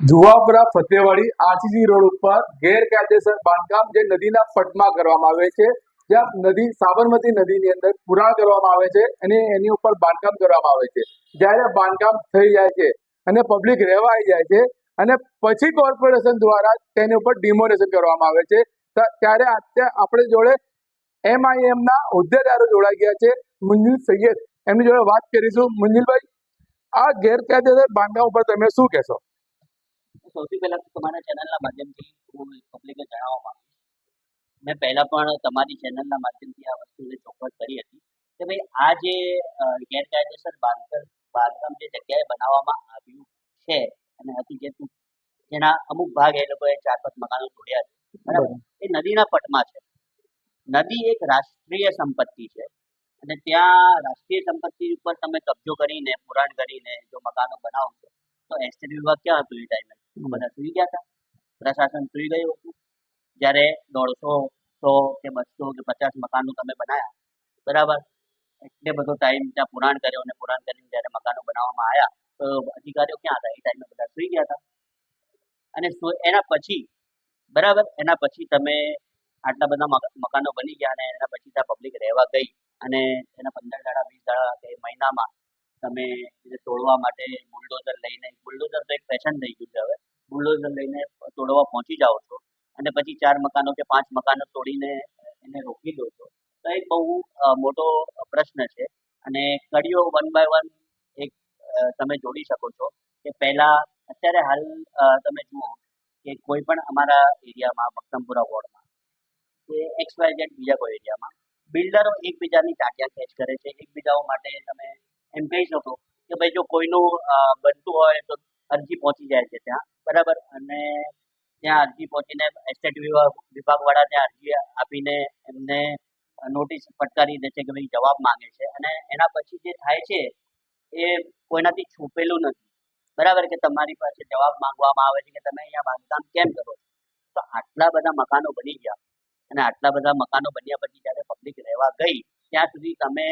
Juhapura Fatewadi RCC road ઉપર ગેરકાયદેસર બાંધકામ જે નદીના પટમાં કરવામાં આવે છે, જ્યાં નદી, સાબરમતી નદીની અંદર પુરાણ કરવામાં આવે છે અને એની ઉપર બાંધકામ કરવામાં આવે છે. જ્યારે બાંધકામ થઈ જાય છે અને પબ્લિક રહેવા આવી જાય છે અને પછી કોર્પોરેશન દ્વારા તેની ઉપર ડિમોલેશન કરવામાં આવે છે ત્યારે આપણે જોડે એમઆઈએમના હોદ્દેદારો જોડાઈ ગયા છે મુંજીલ સૈયદ. એમની જોડે વાત કરીશું. મુંજીલભાઈ આ ગેરકાયદેસર બાંધકામ ઉપર તમે શું કહેશો? સૌથી પહેલા તો તમારા ચેનલના માધ્યમથી હું પબ્લિકને જણાવવા માંગુ મેં પહેલા પણ તમારી ચેનલના માધ્યમથી આ વસ્તુને ચોખવટ કરી હતી કે ભાઈ આ જે ગેરકાયદેસર બાંધકામ બાંધકામ જે જગ્યાએ બનાવવામાં આવ્યું છે અને હતી જે જેના અમુક ભાગ એ લોકોએ ચાર પાંચ મકાનો તોડ્યા છે. બરાબર. એ નદીના પટમાં છે. નદી એક રાષ્ટ્રીય સંપત્તિ છે. અને ત્યાં રાષ્ટ્રીય સંપત્તિ ઉપર તમે કબજો કરીને, પુરાણ કરીને જો મકાનો બનાવો છો, તો એસ્ટેટ વિભાગ ક્યાં હતું એ ટાઈમે બધા સુઈ ગયા હતા. પ્રશાસન સુઈ ગયું હતું. જ્યારે દોઢસો સો કે બસો કે પચાસ મકાનો તમે બનાવ્યા બરાબર? એટલે બધો ટાઈમ ત્યાં પુરાણ કર્યો અને પુરાણ કરીને જ્યારે મકાનો બનાવવામાં આવ્યા, તો અધિકારીઓ ક્યાં હતા? એ ટાઈમે બધા સુઈ ગયા હતા. અને એના પછી, બરાબર? એના પછી તમે આટલા બધા મકાનો બની ગયા અને એના પછી ત્યાં પબ્લિક રહેવા ગઈ અને એના પંદર દાડા, વીસ દાડા કે મહિનામાં તમે તોડવા માટે બુલડોઝર લઈને, બુલડોઝર તો એક ફેશન થઈ ગયું છે હવે. બુલડોઝર લઈને તોડવા પહોંચી જાઓ છો અને પછી ચાર મકાનો કે પાંચ મકાનો તોડીને એને રોકી દો છો. તો એક બહુ મોટો પ્રશ્ન છે અને કડીઓ વન બાય વન એક તમે જોડી શકો છો કે પહેલા અત્યારે હાલ તમે જુઓ કે કોઈ પણ અમારા એરિયામાં મક્તમપુરા વોર્ડમાં કે એક્સ વાય ઝેડ બીજા કોઈ એરિયામાં બિલ્ડરો એકબીજાની ટાંક્યા ખેંચ કરે છે. એકબીજાઓ માટે તમે એમ કહી શકો કે ભાઈ જો કોઈનું બનતું હોય તો અરજી પહોંચી જાય છે ત્યાં. બરાબર? અને ત્યાં અરજી પહોંચીને એસ્ટેટ વિભાગ વિભાગવાળા ત્યાં અરજી આપીને એમને નોટિસ ફટકારી દે છે કે ભાઈ જવાબ માંગે છે. અને એના પછી જે થાય છે, એ કોઈનાથી છુપેલું નથી. બરાબર? કે તમારી પાસે જવાબ માંગવામાં આવે છે કે તમે અહીંયા બાંધકામ કેમ કરો છો? તો આટલા બધા મકાનો બની ગયા. અને આટલા બધા મકાનો બન્યા પછી જ્યારે પબ્લિક રહેવા ગઈ ત્યાં સુધી તમે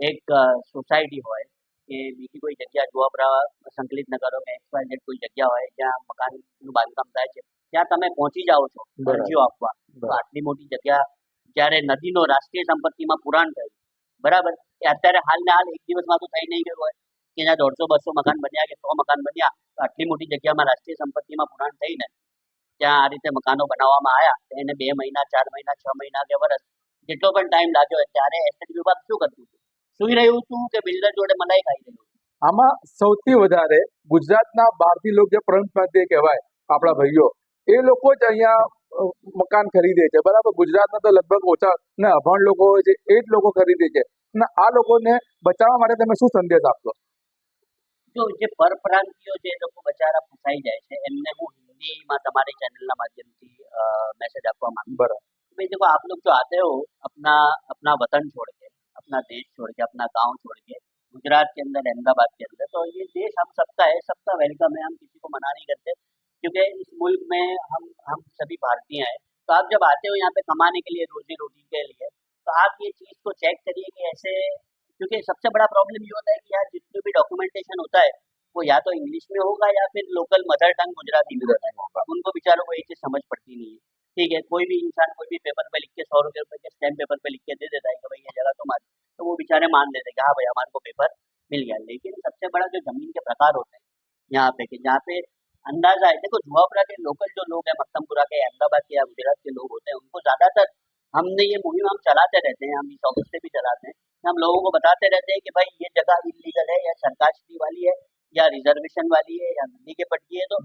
એક સોસાયટી હોય કે બીજી કોઈ જગ્યા જોવાપરા સંકલિત નગરો કે એક્સ વાય ઝેડ કોઈ જગ્યા હોય જ્યાં મકાનનું બાંધકામ થાય છે ત્યાં તમે પહોંચી જાઓ છો બરાબર. અરજીઓ આપવા તો બરાબર. આટલી મોટી જગ્યા જ્યારે નદીનો રાષ્ટ્રીય સંપત્તિમાં પુરાણ થયું બરાબર એ અત્યારે હાલ ને હાલ એક દિવસમાં તો થઈ નહીં ગયું હોય કે જ્યાં દોઢસો બસો મકાન બન્યા કે સો મકાન બન્યા તો આટલી મોટી જગ્યામાં રાષ્ટ્રીય સંપત્તિમાં પુરાણ થઈને ત્યાં આ રીતે મકાનો બનાવવામાં આવ્યા એને બે મહિના ચાર મહિના છ મહિના કે વર્ષ જેટલો પણ ટાઈમ લાગ્યો ત્યારે એસ્ટેટ વિભાગ શું કરતું હતું? સુઈ રહ્યું હતું કે બિલ્ડર જોડે મલાઈ ખાઈ રહ્યું આમાં સૌથી વધારે ગુજરાતના બહારથી લોકો જે પ્રંતમાંથી કહેવાય આપણા ભાઈઓ એ લોકો જ અહીંયા મકાન ખરીદે છે. બરાબર? ગુજરાતના તો લગભગ ઓછા ને અભણ લોકો હોય છે એ જ લોકો ખરીદે છે. અને આ લોકોને બચાવવા માટે તમે શું સંદેશ આપશો? જો જે પરપ્રાંતિયો છે એ લોકો બચારા ફસાઈ જાય છે. એમને હું हिंदीમાં તમારી ચેનલના માધ્યમથી મેસેજ આપવા માંગુ બરાબર भाई देखो आप लोग जो आते हो अपना अपना वतन छोड़ के अपना देश छोड़ के अपना गाँव छोड़ के गुजरात के अंदर अहमदाबाद के अंदर तो ये देश हम सबका है सबका वेलकम है हम किसी को मना नहीं करते। क्योंकि इस मुल्क में हम हम सभी भारतीय हैं। तो आप जब आते हो यहाँ पे कमाने के लिए रोजी रोटी के लिए तो आप ये चीज़ को चेक करिए कि ऐसे क्योंकि सबसे बड़ा प्रॉब्लम ये होता है कि यार जितने भी डॉक्यूमेंटेशन होता है वो या तो इंग्लिश में होगा या फिर लोकल मदर टंग गुजराती में होता है उनको बेचारों को ये चीज़ समझ पड़ती नहीं है। ठीक है कोई भी इंसान कोई भी पेपर पे लिख के सौ रुपये रुपये के स्टैम्प पेपर पे लिख के दे देता है कि भाई ये जगह तुम्हारी तो वो बेचारे मान लेते हैं कि हाँ भाई हमारे को पेपर मिल गया। लेकिन सबसे बड़ा जो ज़मीन के प्रकार होते हैं यहाँ पे कि जहाँ पे अंदाज़ा है देखो जुआपुरा के लोकल जो लोग हैं मक्तमपुरा के अहमदाबाद के या गुजरात के लोग होते हैं उनको ज़्यादातर हमने ये मुहिम हम चलाते रहते हैं हम इस ऑफ़िस से भी चलाते हैं। हम लोगों को बताते रहते हैं कि भाई ये जगह इलीगल है या सरकारी वाली है या रिजर्वेशन वाली है या नदी के पटकी है तो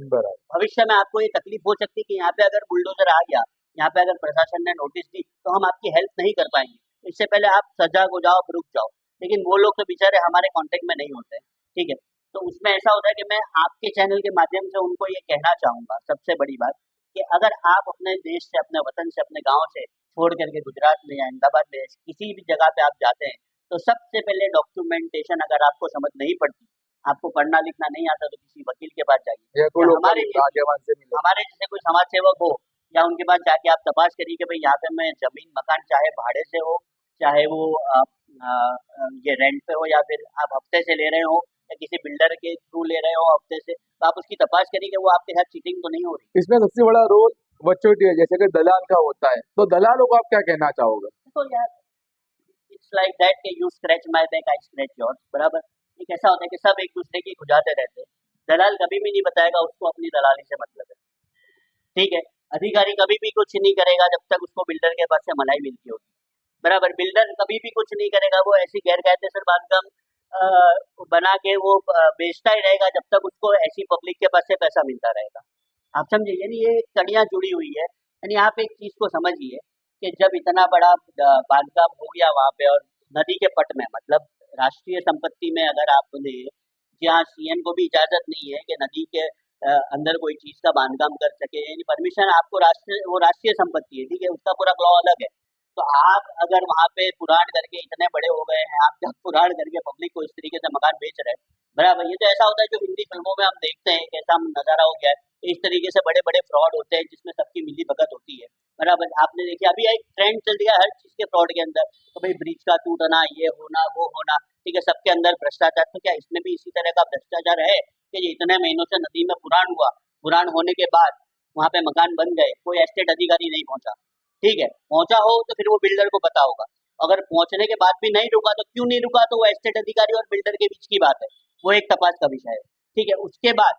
भविष्य में आपको ये तकलीफ़ हो सकती है कि यहाँ पे अगर बुलडोजर आ गया यहाँ पे अगर प्रशासन ने नोटिस दी तो हम आपकी हेल्प नहीं कर पाएँगे। इससे पहले आप सजाग हो जाओ रुक जाओ। लेकिन वो लोग तो बेचारे हमारे कॉन्टेक्ट में नहीं होते ठीक है? तो उसमें ऐसा होता है कि मैं आपके चैनल के माध्यम से उनको ये कहना चाहूँगा सबसे बड़ी बात कि अगर आप अपने देश से अपने वतन से अपने गाँव से छोड़ करके गुजरात में या अहमदाबाद में किसी भी जगह पे आप जाते हैं तो सबसे पहले डॉक्यूमेंटेशन अगर आपको समझ नहीं पड़ती आपको पढ़ना लिखना नहीं आता तो किसी वकील के पास जाइए। हमारे हमारे जैसे कोई समाज सेवक हो या उनके पास जाके आप तपास करिए कि भाई यहाँ पे मैं ज़मीन मकान चाहे भाड़े से हो चाहे वो आप ये रेंट पे हो या फिर आप हफ़्ते से ले रहे हो या किसी बिल्डर के थ्रू ले रहे हो हफ़्ते से तो आप उसकी तपास करिए कि वो आपके साथ चीटिंग तो नहीं हो रही। इसमें सबसे बड़ा रोल बच्चों की जैसे कि दलाल का होता है। तो दलालों को आप क्या कहना चाहोगे? तो यार इट्स लाइक दैट के you scratch my back I scratch your बराबर? ये कैसा होता है कि सब एक दूसरे की खुजाते रहते हैं। दलाल कभी भी नहीं बताएगा, उसको अपनी दलाली से मतलब है। ठीक है? अधिकारी कभी भी कुछ नहीं करेगा जब तक उसको बिल्डर के पास से मलाई मिलती होगी। बराबर, बिल्डर कभी भी कुछ नहीं करेगा, वो ऐसी गैर कायदेसर बांधकाम बना के वो बेचता ही रहेगा जब तक उसको ऐसी पब्लिक के पास से पैसा मिलता रहेगा। आप समझिए, यानी ये कड़ियाँ जुड़ी हुई है। यानी आप एक चीज़ को समझिए कि जब इतना बड़ा बांधकाम हो गया वहाँ पे और नदी के पट में मतलब राष्ट्रीय संपत्ति में अगर आप ले जहाँ सीएम को भी इजाज़त नहीं है कि नदी के अंदर कोई चीज़ का बांधकाम कर सके, यानी परमिशन आपको राष्ट्रीय, वो राष्ट्रीय संपत्ति है, ठीक है? उसका पूरा लॉ अलग है। तो आप अगर वहाँ पे पुराण करके इतने बड़े हो गए हैं, आप जब पुराण करके पब्लिक को इस तरीके से मकान बेच रहे हैं, बराबर, ये तो ऐसा होता है जो हिंदी फ़िल्मों में हम देखते हैं कैसा नज़ारा हो गया है, इस तरीके से बड़े बड़े फ्रॉड होते हैं जिसमें सबकी मिली भगत होती है। बराबर, आपने देखिए, अभी एक ट्रेंड चल गया हर चीज़ के फ्रॉड के अंदर तो भाई ब्रिज का टूटना ये होना, वो होना, ठीक है, सबके अंदर भ्रष्टाचार तो क्या इसमें भी इसी तरह का भ्रष्टाचार है कि इतने महीनों से नदी में पुराण हुआ, पुराण होने के बाद वहाँ पे मकान बन गए, कोई एस्टेट अधिकारी नहीं पहुँचा। ठीक है, पहुँचा हो तो फिर वो बिल्डर को पता होगा। अगर पहुँचने के बाद भी नहीं रुका तो क्यों नहीं रुका? तो वो एस्टेट अधिकारी और बिल्डर के बीच की बात है। वो एक तपास का विषय है। ठीक है, उसके बाद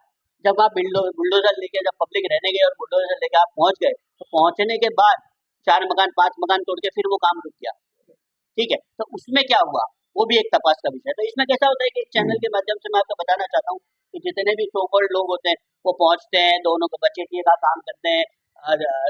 जब आप बिल्डो बुलडोजर लेके, जब पब्लिक रहने गए और बुलडोजर लेके आप पहुँच गए तो पहुँचने के बाद चार मकान, पाँच मकान तोड़ के फिर वो काम रुक गया। ठीक है तो उसमें क्या हुआ? वो भी एक तपास का विषय है। तो इसमें कैसा होता है कि चैनल के माध्यम से मैं आपको बताना चाहता हूँ कि जितने भी सोकॉल्ड लोग होते हैं, वो पहुँचते हैं, दोनों को बचेटिए का काम करते हैं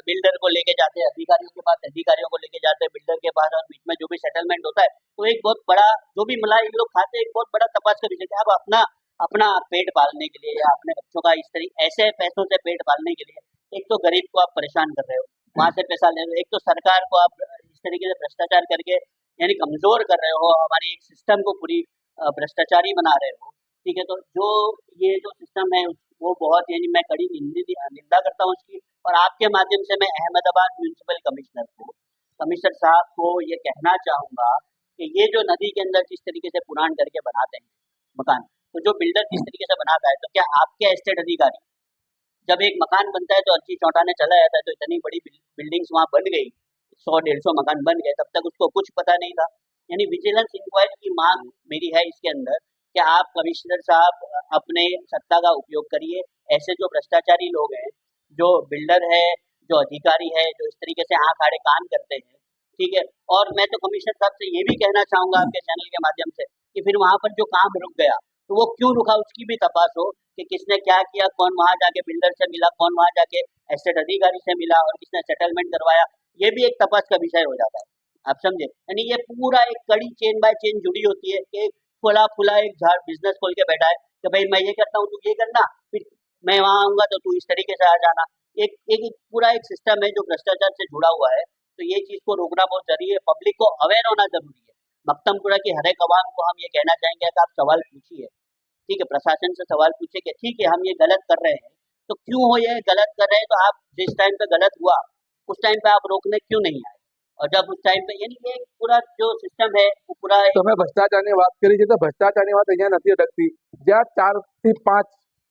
बिल्डर को लेके जाते हैं, अधिकारियों के पास, अधिकारियों को लेके जाते हैं बिल्डर के पास, और बीच में जो भी सेटलमेंट होता है तो एक बहुत बड़ा, जो भी मलाई इन लोग खाते हैं, एक बहुत बड़ा तपास का विषय है अब अपना अपना पेट पालने के लिए या अपने बच्चों का इस तरीके ऐसे पैसों से पेट पालने के लिए, एक तो गरीब को आप परेशान कर रहे हो, वहाँ से पैसा ले रहे हो, एक तो सरकार को आप इस तरीके से भ्रष्टाचार करके, यानी कमज़ोर कर रहे हो, हमारे एक सिस्टम को पूरी भ्रष्टाचारी बना रहे हो ठीक है तो जो ये जो सिस्टम है, वो बहुत, यानी मैं कड़ी निंदा करता हूँ उसकी। और आपके माध्यम से मैं अहमदाबाद म्यूनसिपल कमिश्नर को कमिश्नर साहब को ये कहना चाहूँगा कि ये जो नदी के अंदर जिस तरीके से पुराण करके बनाते हैं मकान तो जो बिल्डर जिस तरीके से बनाता है तो क्या आपके एस्टेट अधिकारी, जब एक मकान बनता है तो अर्जी चौंटाने चला जाता है तो इतनी बड़ी बिल्डिंग्स वहाँ बन गई, सौ, डेढ़ सौ मकान बन गए, तब तक उसको कुछ पता नहीं था। यानी विजिलेंस इंक्वायरी की मांग मेरी है इसके अंदर कि आप कमिश्नर साहब अपने सत्ता का उपयोग करिए? ऐसे जो भ्रष्टाचारी लोग हैं, जो बिल्डर है, जो अधिकारी है, जो इस तरीके से आँख आड़े कान करते हैं, ठीक है? और मैं तो कमिश्नर साहब से ये भी कहना चाहूँगा आपके चैनल के माध्यम से कि फिर वहाँ पर जो काम रुक गया तो वो क्यों रुका? उसकी भी तपास हो कि किसने क्या किया, कौन वहाँ जाके बिल्डर से मिला, कौन वहाँ जाके एस्टेट अधिकारी से मिला और किसने सेटलमेंट करवाया, ये भी एक तपास का विषय हो जाता है। आप समझे? यानी ये पूरा एक कड़ी, चेन बाय चेन जुड़ी होती है कि खुला खुला एक बिज़नेस खोल के बैठा है कि भाई मैं ये करता हूँ तू ये करना फिर मैं वहाँ आऊँगा तो तू इस तरीके से आ जाना। एक एक, पूरा एक सिस्टम है जो भ्रष्टाचार से जुड़ा हुआ है तो ये चीज़ को रोकना बहुत ज़रूरी है पब्लिक को अवेयर होना ज़रूरी है। मक्तमपुरा की हर एक अवाम को हम ये कहना चाहेंगे कि आप सवाल पूछिए ठीक है प्रशासन से सवाल पूछे कि ठीक है हम ये गलत कर रहे हैं तो क्यों हो ये गलत कर रहे हैं? तो आप जिस टाइम पे गलत हुआ उस टाइम पे आप रोकने क्यों नहीं आए? और जब उस टाइम पे यानी ये पूरा जो સિસ્ટમ है वो पूरा એક તમે ભ્રષ્ટાચારની વાત કરી છે તો ભ્રષ્ટાચારની વાત અહીંયા નથી અટકતી જ્યાં ચાર થી પાંચ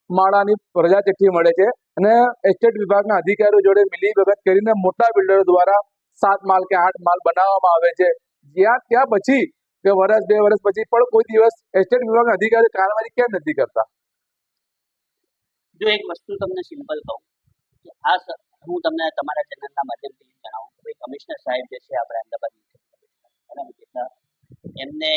માળાની પ્રજા ચિઠ્ઠી મળે છે અને એસ્ટેટ વિભાગના અધિકારીઓ જોડે મિલી ભગત કરીને મોટા બિલ્ડરો દ્વારા સાત માલ કે આઠ માલ બનાવવામાં આવે છે જ્યાં ત્યાં પછી કે વર્ષ બે વર્ષ પછી પણ કોઈ દિવસ એસ્ટેટ વિભાગના અધિકારી કાર્યવાહી કેમ નથી કરતા જો એક વસ્તુ તમને સિમ્પલ કહું કે આ સર હું તમને તમારા ચેનલના માધ્યમથી જણાવું કે કમિશનર સાહેબ જે છે આપણે અમદાવાદ કેટલા એમને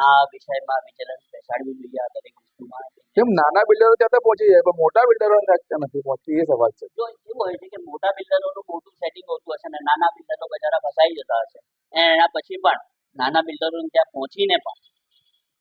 આ વિષયમાં વિચલન બેસાડવું જોઈએ દરેક વસ્તુમાં. કેમ નાના બિલ્ડરો ત્યાં પહોંચી જાય પણ મોટા બિલ્ડરો નથી પહોંચતી એ સવાલ છે. જો એવું હોય છે કે મોટા બિલ્ડરોનું મોટું સેટિંગ હોતું હશે અને નાના બિલ્ડરો બજારા ફસાઈ જતા હશે એના પછી પણ નાના બિલ્ડરો ત્યાં પહોંચીને પણ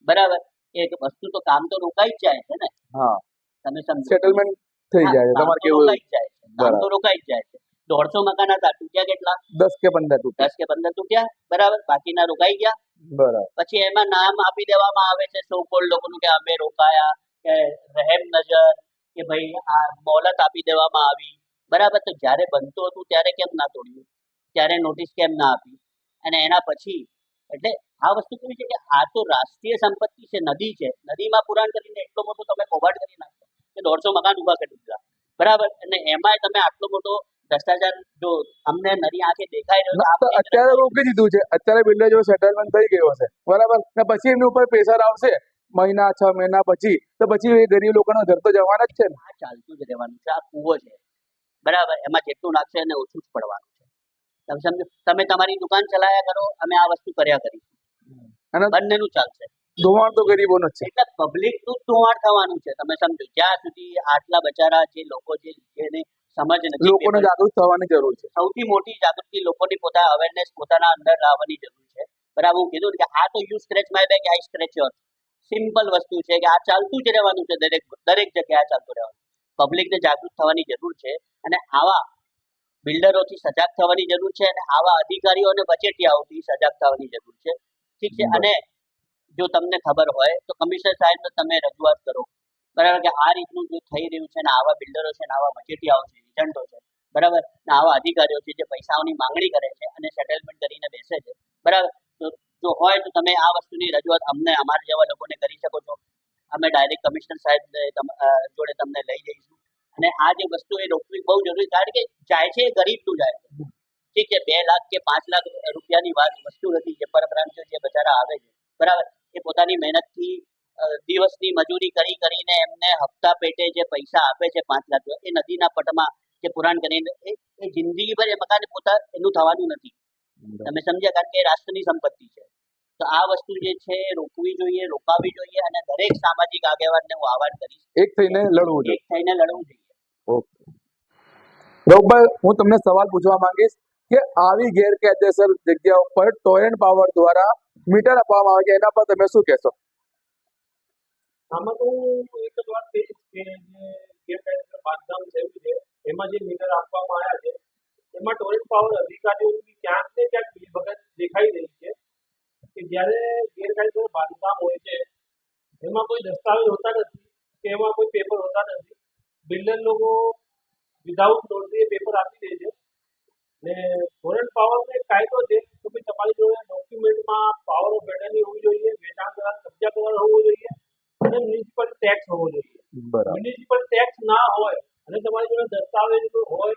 બરાબર? એક વસ્તુ તો કામ તો રોકાઈ જ જાય છે ને. હા. તમે સમજો. સેટલમેન્ટ થઈ જાય તમારે કેવું જાય છે કામ તો રોકાઈ જ જાય છે. દોઢસો મકાન હતા તૂટ્યા કેટલા? દસ કે પંદર દસ કે પંદર તૂટ્યા બરાબર? બાકીના રોકાઈ ગયા. બરાબર. પછી એમાં નામ આપી દેવામાં આવે છે સો કોલ્ડ લોકોનું કે અમે રોકાયા કે રહેમ નજર કે ભાઈ આ મોલત આપી દેવામાં આવી. બરાબર? તો જ્યારે બનતું હતું ત્યારે કેમ ના તોડ્યું? ત્યારે નોટિસ કેમ ના આપી? અને એના પછી એટલે આ વસ્તુ કેવી છે કે આ તો રાષ્ટ્રીય સંપત્તિ છે નદી છે. નદીમાં પુરાણ કરીને એટલો મોટો તમે કૌભાંડ કરી નાખો કે દોઢસો મકાન ઊભા કરી દીધા. બરાબર? અને એમાંય તમે આટલો મોટો ભ્રષ્ટાચાર જો અમને નરી આંખે દેખાય રહ્યો અત્યારે રોકી દીધું છે. અત્યારે બિલ્ડર જો સેટલમેન્ટ થઈ ગયો છે બરાબર? ને પછી એમની ઉપર પ્રેશર આવશે. મહિના છ મહિના પછી. તો પછી એ ગરીબ લોકોનો ધર તો જવાના જ છે ને. ચાલતું જ રહેવાનું છે. આ કુવો છે. બરાબર? એમાં જેટલું નાખશે એને ઓછું જ પડવાનું છે. તમે સમજો તમે તમારી દુકાન ચલાયા કરો અમે આ વસ્તુ કર્યા કરીશું. અને બંનેનું ચાલશે. ધોવાણ તો ગરીબોનો છે. એટલે પબ્લિકનું ધોવાણ થવાનું છે. તમે સમજો જ્યાં સુધી આટલા બચારા જે લોકો જે જેને સમજ નથી લોકોને જાગૃત થવાની જરૂર છે. સૌથી મોટી જાગૃતિ લોકોની પોતા અવેરનેસ પોતાના અંદર લાવવાની જરૂર છે. બરાબર હું કીધું કે આ તો you scratch my back I scratch your simple વસ્તુ છે કે આ ચાલતું જ રહેવાનું છે દરેક દરેક જગ્યાએ આ ચાલતું રહેવાનું પબ્લિકને જાગૃત થવાની જરૂર છે અને આવા બિલ્ડરોથી સજાગ થવાની જરૂર છે અને આવા અધિકારીઓ અને વચેટિયાઓથી સજાગ થવાની જરૂર છે. ઠીક છે? અને જો તમને ખબર હોય, તો કમિશનર સાહેબને તમે રજૂઆત કરો. બરાબર? કે આ રીતનું જે થઈ રહ્યું છે ને આવા બિલ્ડરો છે ને આવા વચેટિયાઓ છે, એજન્ટો છે, બરાબર? ને આવા અધિકારીઓ છે જે પૈસાઓની માંગણી કરે છે અને સેટલમેન્ટ કરીને બેસે છે, બરાબર? તો જો હોય તો તમે આ વસ્તુની રજૂઆત અમને, અમારા જેવા લોકોને કરી શકો છો. અમે ડાયરેક્ટ કમિશનર સાહેબ જોડે તમને લઈ જઈશું. અને આ જે વસ્તુ એ રોકવી બહુ જરૂરી, કારણ કે જાય છે એ ગરીબનું જાય છે. ઠીક છે, બે લાખ કે પાંચ લાખ રૂપિયાની વાત વસ્તુ નથી જે પરપ્રાંતિઓ જે બચારા આવે છે, બરાબર? એ પોતાની મહેનતથી દિવસની મજૂરી કરી કરીને એમને હપ્તા પેટે જે પૈસા આપે છે પાંચ લાખ એ નદીના પટમાં કે પુરાણ કરીને એ જિંદગીભર એ મકાન પોતા એનું થવાનું નથી. તમે સમજ્યા કારણ કે રાષ્ટ્રની સંપત્તિ છે. તો આ વસ્તુ જે છે રોકવી જોઈએ રોકાવી જોઈએ અને દરેક સામાજિક આગેવાનને હું આહવાન કરીશ એક થઈને લડવું જોઈએ. એક થઈને લડવું જોઈએ. ઓકે. રઘુભાઈ હું તમને સવાલ પૂછવા માંગીશ. કે આવી ગેરકાયદેસર જગ્યા ઉપર ટોરેન્ટ પાવર દ્વારા મીટર આપવામાં આવે છે એના પર તમે શું કહેશો આમાં તો હું એક જ વાત કહીશ કે જે ગેરકાયદેસર બાંધકામ થયું છે એમાં જે મીટર આપવામાં આવ્યા છે એમાં ટોરેન્ટ પાવર અધિકારીઓની ક્યાંક ને ક્યાંક મિલભગત દેખાઈ રહી છે કે જ્યારે ગેરકાયદેસર બાંધકામ હોય છે એમાં કોઈ દસ્તાવેજ હોતા નથી કે એમાં કોઈ પેપર હોતા નથી બિલ્ડર લોકો વિધાઉટ નોટરી પેપર આપી દે છે ને ટોરેન્ટ પાવરનો એક કાયદો છે કે ભાઈ તમારી જોડે ડોક્યુમેન્ટમાં પાવર ઓફ એટર્ની હોવી જોઈએ વેચાણ કરાર કબજા કરાર હોવો જોઈએ અને મ્યુનિસિપલ ટેક્સ હોવો જોઈએ બરાબર મ્યુનિસિપલ ટેક્સ ના હોય અને તમારી જોડે દસ્તાવેજ જો હોય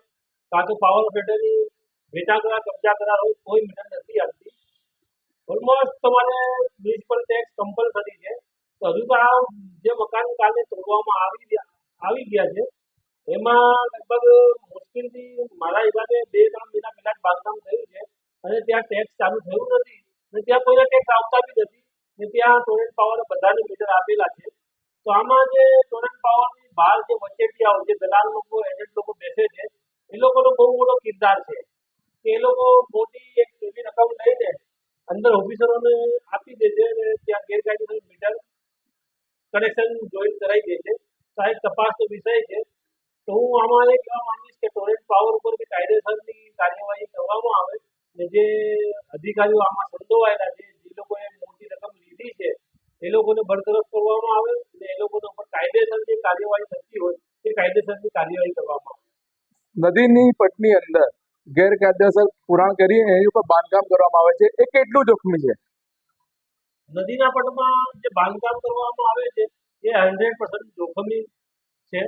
કાં તો પાવર ઓફ એટર્ની વેચાણ કરાર કબજા કરાર હોય કોઈ મીટર નથી આવતી ઓલમોસ્ટ તમારે મ્યુનિસિપલ ટેક્સ કમ્પલસરી છે તો હજુ તો આ જે મકાન કાલે તોડવામાં આવી ગયા આવી ગયા છે એમાં લગભગ મુશ્કેલથી મારા હિસાબે બે ત્રણ મહિના પહેલા જ બાંધકામ થયું છે અને ત્યાં ટેક્સ ચાલુ થયું નથી. અને ત્યાં કોઈને ટેક્સ આવતા બી નથી. ને ત્યાં ટોરેન્ટ પાવર બધાને મીટર આપેલા છે. તો આમાં જે ટોરેન્ટ પાવરની બહાર જે વચેટિયાઓ જે દલાલ લોકો એજન્ટ લોકો બેસે છે, એ લોકોનો બહુ મોટો કિરદાર છે. કે એ લોકો મોટી એક એવી રકમ લઈને અંદર ઓફિસરોને આપી દે છે અને ત્યાં ગેરકાયદેસર મીટર કનેક્શન જોઈન કરાવી દે છે. તો આ એક તપાસનો વિષય છે. તો હું આમાં એ કહેવા માંગીશ કે ટોરેન્ટ પાવર ઉપર કે કાયદેસરની કાર્યવાહી કરવામાં આવે ને જે અધિકારીઓ આમાં સંડોવાયેલા છે જે લોકોએ મોટી રકમ લીધી છે એ લોકોને બરતરફ કરવામાં આવે અને એ લોકોના ઉપર કાયદેસર જે કાર્યવાહી થતી હોય તે કાયદેસરની કાર્યવાહી કરવામાં આવે. નદીની પટની અંદર ગેરકાયદેસર પુરાણ કરી એની ઉપર બાંધકામ કરવામાં આવે છે. એ કેટલું જોખમી છે? નદીના પટમાં જે બાંધકામ કરવામાં આવે છે એ હંડ્રેડ પર્સન્ટ જોખમી છે.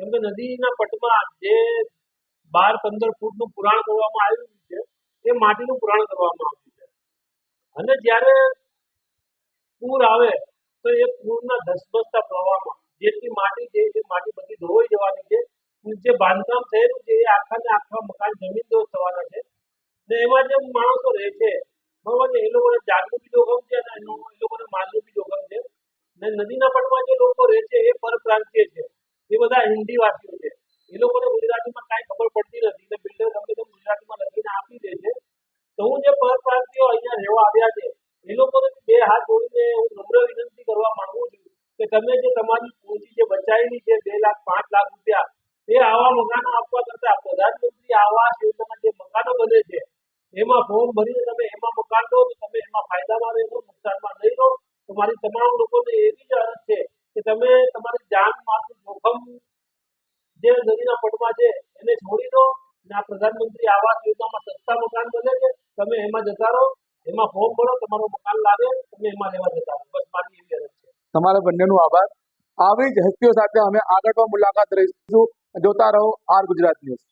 કેમ કે નદીના પટમાં જે બાર પંદર ફૂટનું પુરાણ કરવામાં આવ્યું છે, એ માટીનું પુરાણ કરવામાં આવ્યું છે. અને જ્યારે પૂર આવે, તો એ પૂરના ધસબસતા પ્રવાહમાં જેટલી માટી છે એ માટી બધી ધોવાઈ જવાની છે જે બાંધકામ થયેલું છે, એ આખા ને આખા મકાન જમીન દોષ થવાના છે. ને એમાં જે માણસો રહે છે, બરોબર છે, એ લોકોને જાગનું બી જોખમ છે અને એ લોકોને માલનું બી જોખમ છે. ને નદીના પટમાં જે લોકો રહે છે, એ પરપ્રાંતીય છે. એ બધા હિન્દી વાસીઓ છે. એ લોકોને ગુજરાતીમાં કાંઈ ખબર પડતી નથી. એટલે બિલ્ડર ગમે તેમ ગુજરાતીમાં લખીને આપી દે છે. તો હું જે પરપ્રાંતિઓ અહીંયા રહેવા આવ્યા છે, એ લોકોને બે હાથ જોડીને હું નમ્ર વિનંતી કરવા માંગુ છું કે તમે જે તમારી પૂંજી જે બચાવેલી છે બે લાખ, પાંચ લાખ રૂપિયા, એ આવા મકાનો આપવા કરતા પ્રધાનમંત્રી આવાસ યોજનાના જે મકાનો બને છે, એમાં ફોર્મ ભરીને તમે એમાં મકાન લો, તો તમે એમાં ફાયદામાં રહેશો, નુકસાનમાં નહીં રહો. તમારી તમામ લોકોને એવી જ અરજ છે કે તમે તમારી જે નદીના પટમાં છે, એને છોડી દો અને આ પ્રધાનમંત્રી આવાસ યોજનામાં સસ્તા મકાન બને છે, તમે એમાં જતા રહો, એમાં ફોર્મ ભરો, તમારું મકાન લાવે, તમે એમાં લેવા જતા રહો. બસ મારી એવી અરજ છે. તમારા બંનેનો આભાર. આવી જ હસ્તીઓ સાથે અમે આગળ પણ મુલાકાત રહીશું. જોતા રહો આર ગુજરાત ન્યૂઝ.